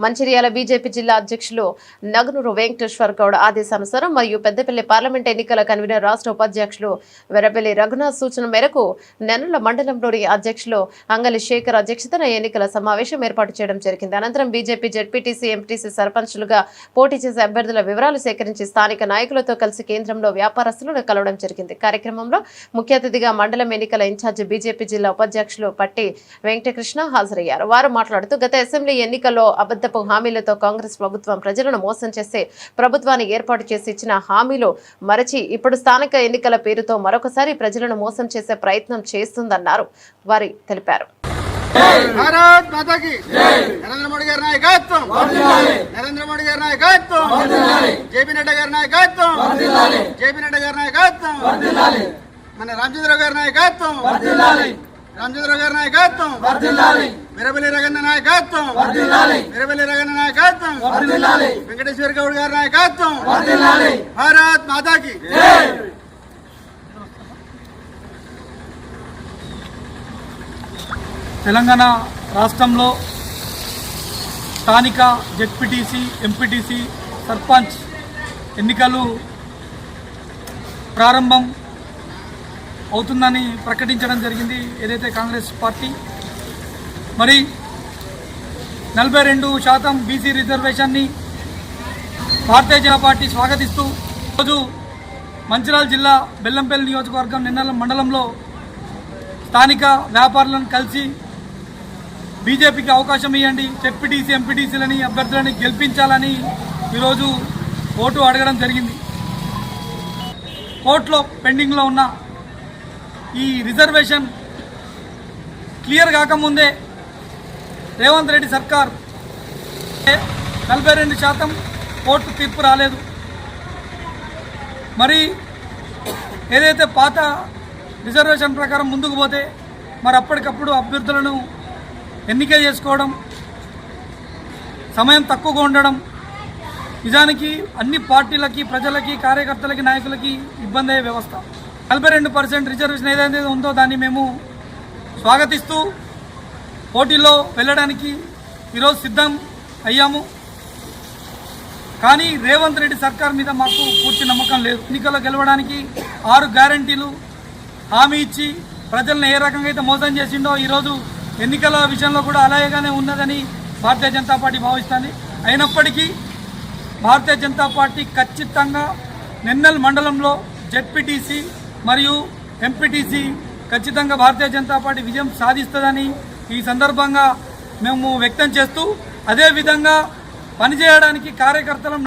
Mancherial BJP జిల్లా అధ్యక్షులు నగనూరు వెంకటేశ్వర్ గౌడ్ ఆదేశానుసారం మరియు పెద్దపల్లి పార్లమెంట్ ఎన్నికల కన్వీనర్ రాష్ట్ర ఉపాధ్యక్షులు వెరపల్లి రఘునాథ్ సూచన మేరకు నెనుల మండలంలోని అధ్యక్షులు అంగలి శేఖర్ అధ్యక్షతన ఎన్నికల సమావేశం ఏర్పాటు చేయడం జరిగింది. అనంతరం బీజేపీ జెడ్పీటీసీ ఎంపీటీసీ సర్పంచులుగా పోటీ చేసే అభ్యర్థుల వివరాలు సేకరించి స్థానిక నాయకులతో కలిసి కేంద్రంలో వ్యాపారస్తులను కలవడం జరిగింది. కార్యక్రమంలో ముఖ్య అతిథిగా మండలం ఎన్నికల ఇన్ఛార్జి బీజేపీ జిల్లా ఉపాధ్యక్షులు పట్టి వెంకటకృష్ణ హాజరయ్యారు. వారు మాట్లాడుతూ గత అసెంబ్లీ ఎన్నికల్లో అబద్ధ అబద్ధపు హామీలతో కాంగ్రెస్ ప్రభుత్వం ప్రజలను మోసం చేసే ప్రభుత్వాన్ని ఏర్పాటు చేసి ఇచ్చిన హామీలు మరచి ఇప్పుడు స్థానిక ఎన్నికల పేరుతో మరొకసారి ప్రజలను మోసం చేసే ప్రయత్నం చేస్తుందన్నారు. వారి తెలిపారు. భారత్ నరేంద్ర మోడీ గారి నాయకత్వం. నరేంద్ర మోడీ గారి నాయకత్వం. జేపీ నడ్డా గారి నాయకత్వం. జేపీ నడ్డా గారి నాయకత్వం. మన రామచంద్ర గారి నాయకత్వం. రామచంద్ర గారి నాయకత్వం. వీరబలి రగన్న నాయకత్వం. వీరబలి రగన్న నాయకత్వం. వెంకటేశ్వర గౌడ్ గారి నాయకత్వం. భారత్ మాతాకి తెలంగాణ రాష్ట్రంలో స్థానిక జెడ్పీటీసీ ఎంపీటీసీ సర్పంచ్ ఎన్నికలు ప్రారంభం అవుతుందని ప్రకటించడం జరిగింది. ఏదైతే కాంగ్రెస్ పార్టీ మరి నలభై రెండు శాతం బీసీ రిజర్వేషన్ని భారతీయ జనతా పార్టీ స్వాగతిస్తూ ఈరోజు మంచిర్యాల జిల్లా బెల్లంపల్లి నియోజకవర్గం నిన్నల మండలంలో స్థానిక వ్యాపారులను కలిసి బీజేపీకి అవకాశం ఇవ్వండి చెప్పిడీసీ ఎంపీటీసీలని అభ్యర్థులని గెలిపించాలని ఈరోజు ఓటు అడగడం జరిగింది. కోర్టులో పెండింగ్లో ఉన్న ఈ రిజర్వేషన్ క్లియర్ కాకముందే రేవంత్ రెడ్డి సర్కార్ నలభై రెండు శాతం కోర్టు తీర్పు రాలేదు. మరి ఏదైతే పాత రిజర్వేషన్ ప్రకారం ముందుకు పోతే మరి అప్పటికప్పుడు అభ్యర్థులను ఎన్నిక చేసుకోవడం సమయం తక్కువగా ఉండడం నిజానికి అన్ని పార్టీలకి ప్రజలకి కార్యకర్తలకి నాయకులకి ఇబ్బంది అయ్యే వ్యవస్థ. నలభై రెండు పర్సెంట్ రిజర్వేషన్ ఏదైతే ఉందో దాన్ని మేము స్వాగతిస్తూ పోటీల్లో వెళ్ళడానికి ఈరోజు సిద్ధం అయ్యాము. కానీ రేవంత్ రెడ్డి సర్కార్ మీద మాకు పూర్తి నమ్మకం లేదు. ఎన్నికల్లో గెలవడానికి ఆరు గ్యారంటీలు హామీ ఇచ్చి ప్రజలను ఏ రకంగా అయితే మోసం చేసిండో ఈరోజు ఎన్నికల విషయంలో కూడా అలాగేగానే ఉన్నదని భారతీయ జనతా పార్టీ భావిస్తుంది. అయినప్పటికీ భారతీయ జనతా పార్టీ ఖచ్చితంగా నిన్నల్ మండలంలో జెడ్పీటీసీ మరియు ఎంపీటీసీ ఖచ్చితంగా భారతీయ జనతా పార్టీ విజయం సాధిస్తుందని ఈ సందర్భంగా మేము వ్యక్తం చేస్తూ అదేవిధంగా పనిచేయడానికి కార్యకర్తలను